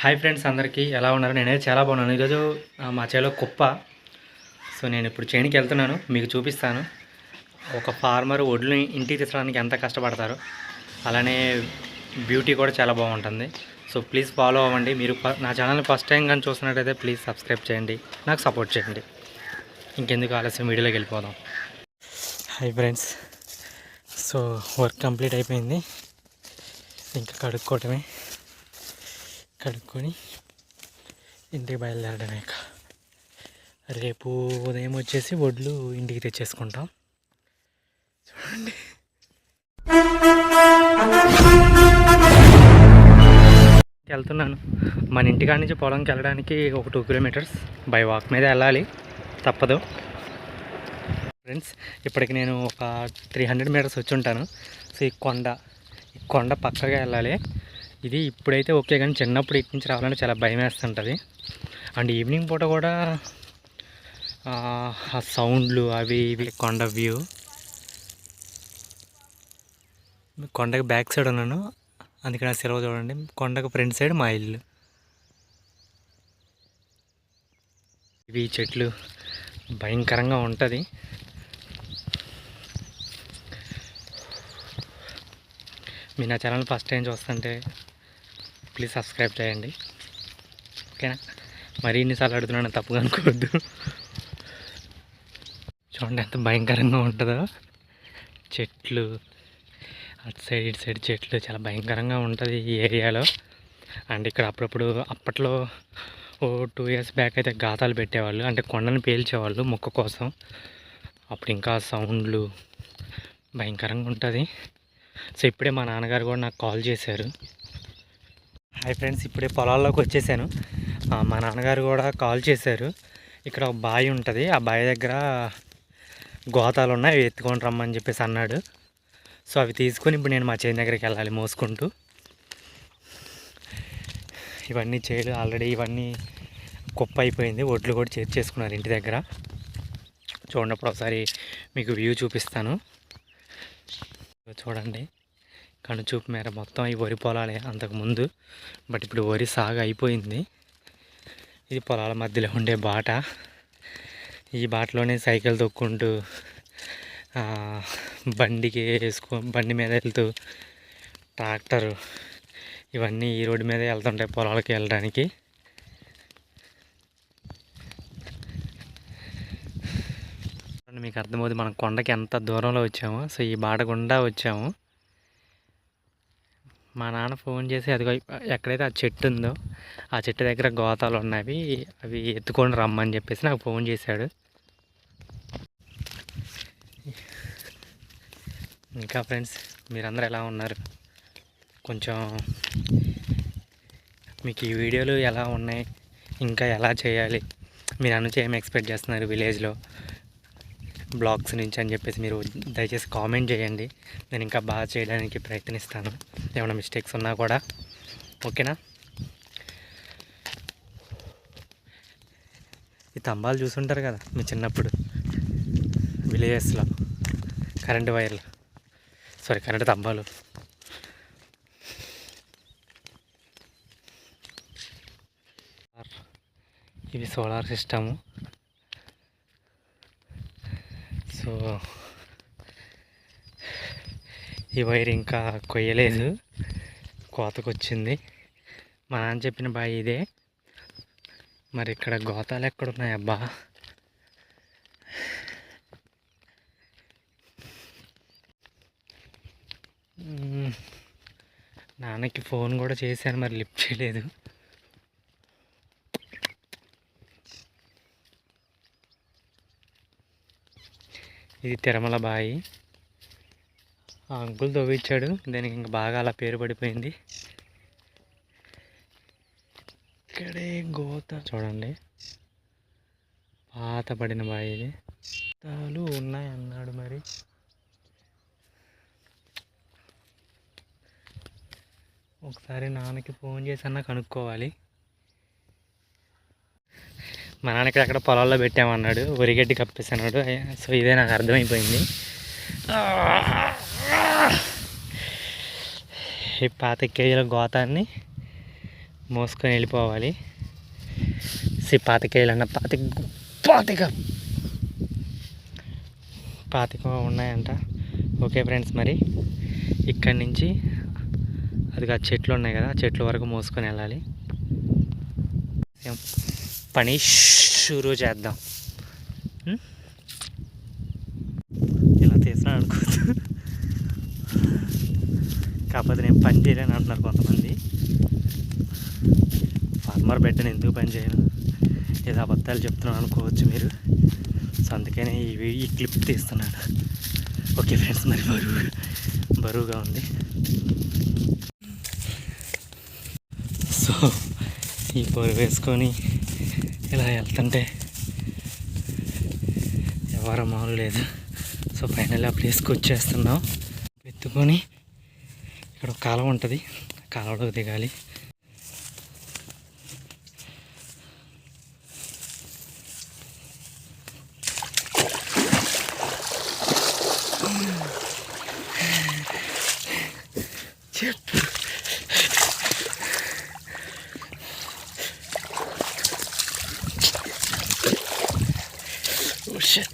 Hi friends అందరికీ ఎలా ఉన్నారు? నేనైతే చాలా బాగున్నాను. ఈరోజు మా చేలో కుప్ప. సో నేను ఇప్పుడు చేనికి వెళ్తున్నాను మీకు చూపిస్తాను. ఒక ఫార్మర్ ఒడ్లు ఇంటికి తీసడానికి ఎంత కష్టపడతారు? అలానే బ్యూటీ కూడా చాలా బాగుంటుంది. సో ప్లీజ్ ఫాలో అవ్వండి. మీరు నా ఛానల్ని ఫస్ట్ టైం కానీ చూస్తున్నట్టయితే ప్లీజ్ సబ్స్క్రైబ్ చేయండి. నాకు సపోర్ట్ చేయండి. ఇంకెందుకు ఆలస్యం? వీడియోలోకి వెళ్ళిపోదాం. Hi friends. So work complete అయిపోయింది. ఇంకా కడుక్కోవటమే. కడుక్కొని ఇంటికి బయలుదేరడమే రేపు ఉదయం వచ్చేసి వడ్లు ఇంటికి తెచ్చేసుకుంటాం. చూడండి. వెళ్తున్నాను. మన ఇంటికాడ నుంచి పొలంకి వెళ్ళడానికి ఒక టూ కిలోమీటర్స్ బై వాక్ మీద వెళ్ళాలి. తప్పదు. ఫ్రెండ్స్ ఇప్పటికి నేను ఒక త్రీ హండ్రెడ్ మీటర్స్ వచ్చి ఉంటాను. సో ఈ కొండ ఈ కొండ పక్కగా వెళ్ళాలి. ఇది ఇప్పుడైతే ఓకే కానీ చిన్నప్పుడు ఇటు నుంచి రావాలంటే చాలా భయం వేస్తుంటుంది. అండ్ ఈవినింగ్ పూట కూడా ఆ, సౌండ్లు అవి ఇవి కొండ వ్యూ. కొండకు బ్యాక్ సైడ్ ఉన్నాను. అందుకని ఆ సెలవు చూడండి. కొండకు ఫ్రంట్ సైడ్ మా ఇల్లు. ఇవి చెట్లు. భయంకరంగా ఉంటుంది. మీరు నా ఛానల్ ఫస్ట్ టైం చూస్తుంటే ప్లీజ్ సబ్స్క్రైబ్ చేయండి. ఓకేనా? మరీ ఇన్నిసార్లు అడుగుతున్నాను తప్పుగా అనుకోవద్దు. చూడండి ఎంత భయంకరంగా ఉంటుందో. చెట్లు అటు సైడ్ ఇటు సైడ్ చెట్లు చాలా భయంకరంగా ఉంటుంది ఈ ఏరియాలో. అండ్ ఇక్కడ అప్పుడప్పుడు అప్పట్లో ఓ టూ ఇయర్స్ బ్యాక్ అయితే గాతాలు పెట్టేవాళ్ళు. అంటే కొండను పేల్చేవాళ్ళు మొక్క కోసం. అప్పుడు ఇంకా సౌండ్లు భయంకరంగా ఉంటుంది. సో ఇప్పుడే మా నాన్నగారు కూడా నాకు కాల్ చేశారు. హాయ్ ఫ్రెండ్స్ ఇప్పుడే పొలాల్లోకి వచ్చేసాను. మా నాన్నగారు కూడా కాల్ చేశారు. ఇక్కడ ఒక బావి ఉంటుంది. ఆ బావి దగ్గర గోతాలు ఉన్నాయి అవి ఎత్తుకొని రమ్మని చెప్పేసి అన్నాడు. సో అవి తీసుకొని ఇప్పుడు నేను మా చేతి దగ్గరికి వెళ్ళాలి మోసుకుంటూ. ఇవన్నీ చేయలు ఆల్రెడీ ఇవన్నీ కుప్ప అయిపోయింది. ఒడ్లు కూడా చేర్చేసుకున్నారు ఇంటి దగ్గర. చూడప్పుడు ఒకసారి మీకు వ్యూ చూపిస్తాను. చూడండి. కనుచూపు మేర మొత్తం ఈ వరి పొలాలే అంతకుముందు బట్ ఇప్పుడు వరి సాగు అయిపోయింది. ఇది పొలాల మధ్యలో ఉండే బాట. ఈ బాటలోనే సైకిల్ తొక్కుంటూ బండికి వేసుకో బండి మీద వెళ్తూ ట్రాక్టరు ఇవన్నీ ఈ రోడ్డు మీదే వెళ్తుంటాయి పొలాలకి వెళ్ళడానికి. మీకు అర్థమవుతుంది మనం కొండకి ఎంత దూరంలో వచ్చామో. సో ఈ బాట గుండా వచ్చాము. మా నాన్న ఫోన్ చేసి అదిగో ఎక్కడైతే ఆ చెట్టు ఉందో ఆ చెట్టు దగ్గర గోతాలు ఉన్నవి అవి ఎత్తుకొని రమ్మని చెప్పేసి నాకు ఫోన్ చేశాడు. ఇంకా ఫ్రెండ్స్ మీరందరూ ఎలా ఉన్నారు? కొంచెం మీకు ఈ వీడియోలు ఎలా ఉన్నాయి? ఇంకా ఎలా చేయాలి? మీరు నుంచి ఏం ఎక్స్పెక్ట్ చేస్తున్నారు విలేజ్లో? బ్లాగ్స్ నుంచి అని చెప్పేసి మీరు దయచేసి కామెంట్ చేయండి. నేను ఇంకా బాగా చేయడానికి ప్రయత్నిస్తాను. ఏమైనా మిస్టేక్స్ ఉన్నా కూడా. ఓకేనా? ఈ తంబాలు చూసుంటారు కదా మీ చిన్నప్పుడు. విలేజెస్లో. కరెంటు వైర్లు. సారీ కరెంటు తంబాలు. ఇవి సోలార్ సిస్టము. సో ఈ వైర్ ఇంకా కొయ్యలేదు. కోతకొచ్చింది. మా నాన్న చెప్పిన బాయ్ ఇదే. మరి ఇక్కడ గోతాలు ఎక్కడున్నాయి అబ్బా? నాన్నకి ఫోన్ కూడా చేశాను మరి లిఫ్ట్ చేయలేదు. ఇది తిరుమల బాయి ఆ అంకుల్ తవ్విచ్చాడు. దానికి ఇంకా బాగా అలా పేరు పడిపోయింది. ఇక్కడే గోత చూడండి. పాత పడిన బాయి ఇది. గోతాలు ఉన్నాయి అన్నాడు మరి. ఒకసారి నాన్నకి ఫోన్ చేసి అన్నా కనుక్కోవాలి. మా నాన్నకి అక్కడ పొలాల్లో పెట్టామన్నాడు వరిగడ్డి కప్పేసన్నాడు. సో ఇదే నాకు అర్థమైపోయింది. ఈ పాత కేజీల గోతాన్ని మోసుకొని వెళ్ళిపోవాలి. సి అన్న పాతిక పాతిక. పాతిక ఉన్నాయంట. ఓకే ఫ్రెండ్స్ మరి ఇక్కడి నుంచి అది ఆ చెట్లు ఉన్నాయి కదా చెట్లు చెట్ల వరకు మోసుకొని వెళ్ళాలి. ఏం? పని షురూ చేద్దాం. ఇలా తీసినాను అనుకోవద్దు కాకపోతే నేను పని చేయలేను అంటున్నారు కొంతమంది. ఫార్మర్ బిడ్డను ఎందుకు పని చేయను? ఏదో అబద్ధాలు చెప్తున్నాను అనుకోవచ్చు మీరు. సో అందుకనే ఈ ఈ క్లిప్ తీస్తున్నాను. ఓకే ఫ్రెండ్స్ మరి బరువు బరువుగా ఉంది. సో ఈ బరువు వేసుకొని ఇలా వెళ్తుంటే ఎవరు మాలు లేదు. సో ఫైనల్ ఆ ప్లేస్కి వచ్చేస్తున్నాం. ఎత్తుకొని ఇక్కడ ఒక కాలువ ఉంటుంది. కాలువలోకి దిగాలి చెప్పు Oh, shit.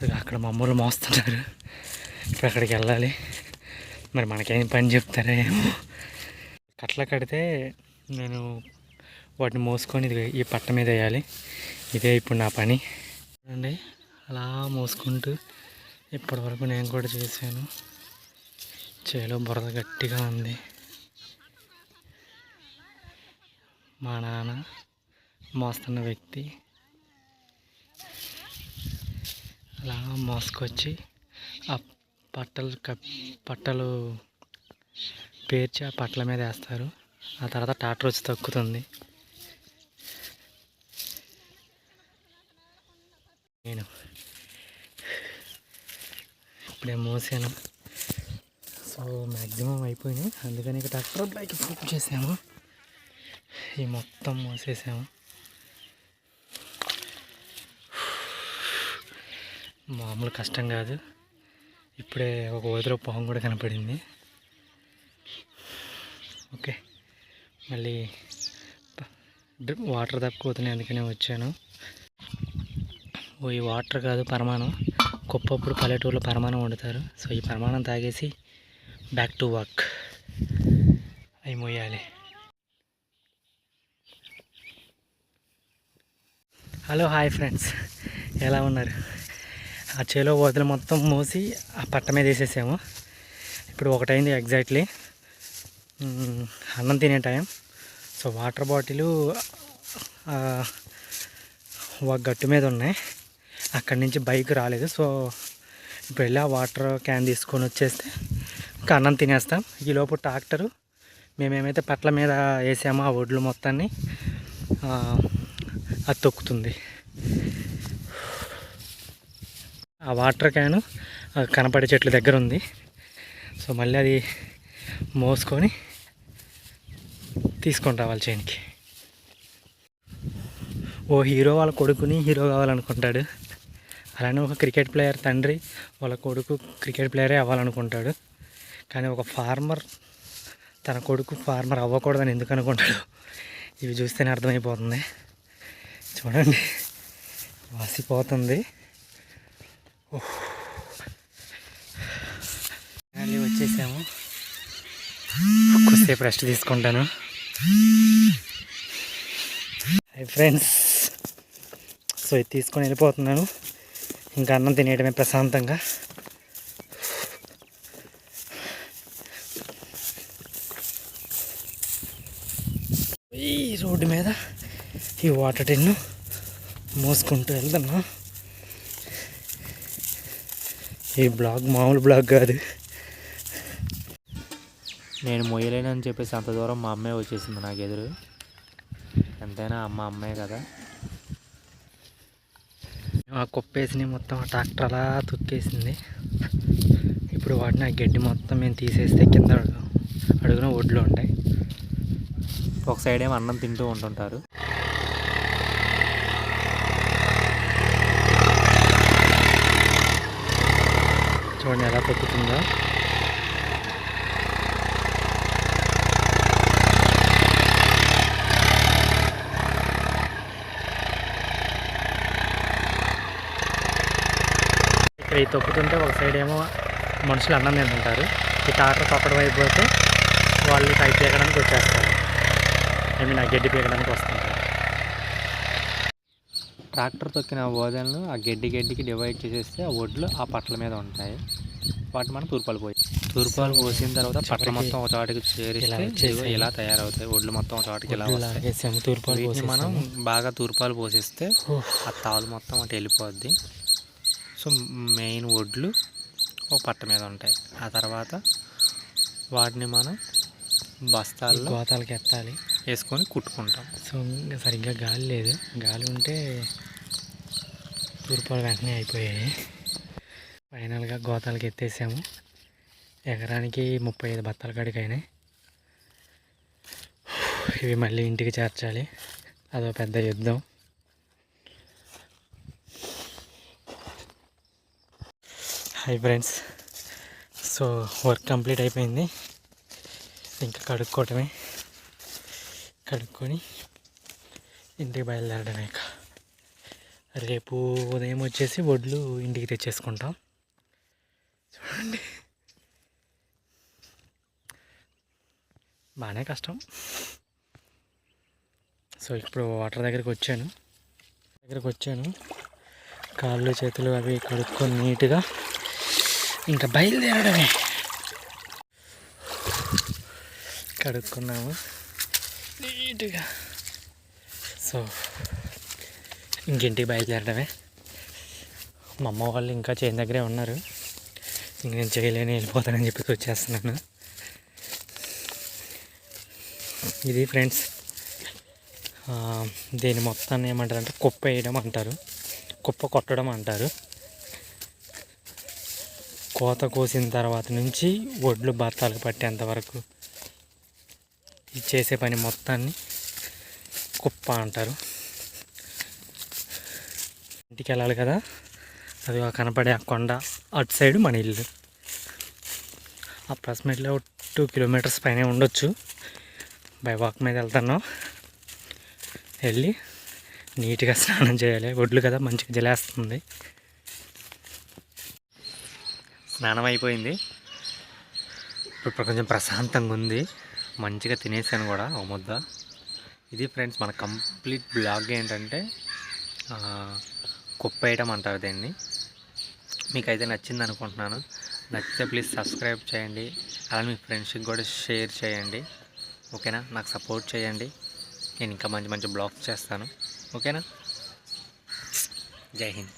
అది అక్కడ మమ్మల్ని మోస్తున్నారు. ఇప్పుడు అక్కడికి వెళ్ళాలి. మరి మనకేం పని చెప్తారా ఏమో. కట్ల కడితే నేను వాటిని మోసుకొని ఇది ఈ పట్ట మీద వేయాలి. ఇదే ఇప్పుడు నా పని. చూడండి అలా మోసుకుంటూ ఇప్పటి వరకు నేను కూడా చేశాను. చేలో బురద గట్టిగా ఉంది. మా నాన్న మోస్తున్న వ్యక్తి అలా మోసుకొచ్చి ఆ పట్టలు కప్ పట్టలు పేర్చి ఆ పట్టల మీద వేస్తారు. ఆ తర్వాత ట్రాక్టర్ వచ్చి తక్కుతుంది. నేను ఇప్పుడే మోసాను. సో మ్యాక్సిమం అయిపోయినాయి. అందుకని ఇక ట్రాక్టర్ బైక్ బుక్ చేసాము. ఈ మొత్తం మోసేసాము. మామూలు కష్టం కాదు. ఇప్పుడే ఒక వదిలో పొహం కూడా కనపడింది. ఓకే. మళ్ళీ డ్రిప్ వాటర్ తక్కువతున్నాయి అందుకనే వచ్చాను. ఓ ఈ వాటర్ కాదు పరమాణం. కుప్పప్పుడు పల్లెటూరులో పరమాణం వండుతారు. సో ఈ పరమాణం తాగేసి బ్యాక్ టు వర్క్ అవి మోయాలి హలో హాయ్ ఫ్రెండ్స్. ఎలా ఉన్నారు? ఆ చేలో వదిలి మొత్తం మూసి ఆ పట్ట మీద వేసేసాము. ఇప్పుడు ఒకటైంది ఎగ్జాక్ట్లీ అన్నం తినే టైం. సో వాటర్ బాటిల్ ఒక గట్టు మీద ఉన్నాయి. అక్కడి నుంచి బైక్ రాలేదు. సో ఇప్పుడు వెళ్ళి ఆ వాటర్ క్యాన్ తీసుకొని వచ్చేస్తే ఇంకా అన్నం తినేస్తాం. ఈలోపు ట్రాక్టరు మేమేమైతే పట్ల మీద వేసామో ఆ ఒడ్లు మొత్తాన్ని అది తొక్కుతుంది. ఆ వాటర్ క్యాను కనపడే చెట్ల దగ్గర ఉంది. సో మళ్ళీ అది మోసుకొని తీసుకొని రావాలి చేనికి. ఓ హీరో వాళ్ళ కొడుకుని హీరో కావాలనుకుంటాడు. అలానే ఒక క్రికెట్ ప్లేయర్ తండ్రి వాళ్ళ కొడుకు క్రికెట్ ప్లేయరే అవ్వాలనుకుంటాడు. కానీ ఒక ఫార్మర్ తన కొడుకు ఫార్మర్ అవ్వకూడదని ఎందుకు అనుకుంటాడు? ఇవి చూస్తేనే అర్థమైపోతుంది. చూడండి. వాసిపోతుంది. మళ్ళీ వచ్చేసాము. కొద్దిసేపు రెస్ట్ తీసుకుంటాను. Hi friends. సో ఇది తీసుకొని వెళ్ళిపోతున్నాను. ఇంకా అన్నం తినేయడమే ప్రశాంతంగా. ఈ రోడ్డు మీద ఈ వాటర్ టిన్ను మోసుకుంటూ వెళ్తున్నా. ఈ బ్లాగ్ మామూలు బ్లాగ్ కాదు. నేను మొయ్యలేనని చెప్పేసి అంత దూరం మా అమ్మాయి వచ్చేసింది నాకు ఎదురు. ఎంతైనా అమ్మ అమ్మాయి కదా. ఆ కుప్పేసి మొత్తం ఆ ట్రాక్టర్ అలా తొక్కేసింది. ఇప్పుడు వాటిని ఆ గడ్డి మొత్తం మేము తీసేస్తే కింద అడుగున ఒడ్లు ఉంటాయి. ఒక సైడ్ ఏమో అన్నం తింటూ ఉంటుంటారు. తగ్గుతుందా ఇక్కడ ఈ తొక్కుతుంటే ఒక సైడ్ ఏమో మనుషులు అన్నం తింటుంటారు. ఈ టాటర్ తొక్కడం అయిపోతే వాళ్ళు కై పీకడానికి వచ్చేస్తారు. ఐ మీన్ ఆ గడ్డి పీకడానికి వస్తుంటారు. ట్రాక్టర్ తొక్కిన ఓదనలు ఆ గడ్డి గడ్డికి డివైడ్ చేసేస్తే ఆ ఒడ్లు ఆ పట్ల మీద ఉంటాయి. వాటి మనం తూర్పాలు పోయి. తూర్పాలు పోసిన తర్వాత పట్ల మొత్తం ఒక చోటికి చేరిస్తే. ఇదిగో ఇలా తయారవుతాయి. ఒడ్లు మొత్తం ఒక చోటికి ఇలా వస్తాయి. తూర్పాలు వీటిని మనం. బాగా తూర్పాలు పోసిస్తే. ఆ తాలు మొత్తం అటు వెళ్ళిపోద్ది. సో మెయిన్ ఒడ్లు ఒక పట్ట మీద ఉంటాయి. ఆ తర్వాత వాటిని మనం ఈ బస్తాల్లో గోతాలకి ఎత్తాలి. వేసుకొని కుట్టుకుంటాం. సో ఇంకా సరిగ్గా గాలి లేదు. గాలి ఉంటే తూర్పాలు వెంటనే అయిపోయాయి. ఫైనల్గా గోతాలకి ఎత్తేసాము. ఎకరానికి ముప్పై ఐదు బత్తాల కాడికి అయినాయి ఇవి మళ్ళీ ఇంటికి చేర్చాలి. అదో పెద్ద యుద్ధం. Hi friends. So work complete అయిపోయింది. ఇంకా కడుక్కోవటమే. కడుక్కొని ఇంటికి బయలుదేరడమే ఇక. రేపు ఉదయం వచ్చేసి వడ్లు ఇంటికి తెచ్చేసుకుంటాం. చూడండి బాగానే కష్టం. సో ఇప్పుడు వాటర్ దగ్గరికి వచ్చాను. దగ్గరికి వచ్చాను కాళ్ళు చేతులు అవి కడుక్కొని నీట్గా ఇంకా బయలుదేరడమే. కడుక్కున్నాము. నీట్గా. సో ఇంకింటికి బయలుదేరడమే. మా అమ్మ వాళ్ళు ఇంకా చేను దగ్గరే ఉన్నారు. ఇంక నేను చేయలేని వెళ్ళిపోతానని చెప్పి వచ్చేస్తున్నాను. ఇది ఫ్రెండ్స్ దీని మొత్తాన్ని ఏమంటారు అంటే కుప్ప వేయడం అంటారు. కుప్ప కొట్టడం అంటారు. కోత కోసిన తర్వాత నుంచి ఒడ్లు బత్తాలు పట్టేంత వరకు ఇది చేసే పని మొత్తాన్ని కుప్ప అంటారు. ఇంటికి వెళ్ళాలి కదా. అది కనపడే ఆ కొండ అటు సైడ్ మన ఇల్లు. అప్రాక్సిమేట్లీ ఒక టూ కిలోమీటర్స్ పైన ఉండొచ్చు. బై వాక్ మీద వెళ్తున్నాం. వెళ్ళి నీట్గా స్నానం చేయాలి. ఒడ్లు కదా మంచిగా జలేస్తుంది. స్నానం అయిపోయింది. ఇప్పుడు కొంచెం ప్రశాంతంగా ఉంది. మంచిగా తినేసాను కూడా ఒక ముద్ద. ఇది ఫ్రెండ్స్ మన కంప్లీట్ బ్లాగ్ ఏంటంటే ఆ, కుప్ప అంటారు దీన్ని. మీకైతే నచ్చింది అనుకుంటున్నాను. నచ్చితే ప్లీజ్ సబ్స్క్రైబ్ చేయండి. అలా మీ ఫ్రెండ్స్కి కూడా షేర్ చేయండి. ఓకేనా? నాకు సపోర్ట్ చేయండి. నేను ఇంకా మంచి మంచి బ్లాగ్స్ చేస్తాను. ఓకేనా? జై హింద్.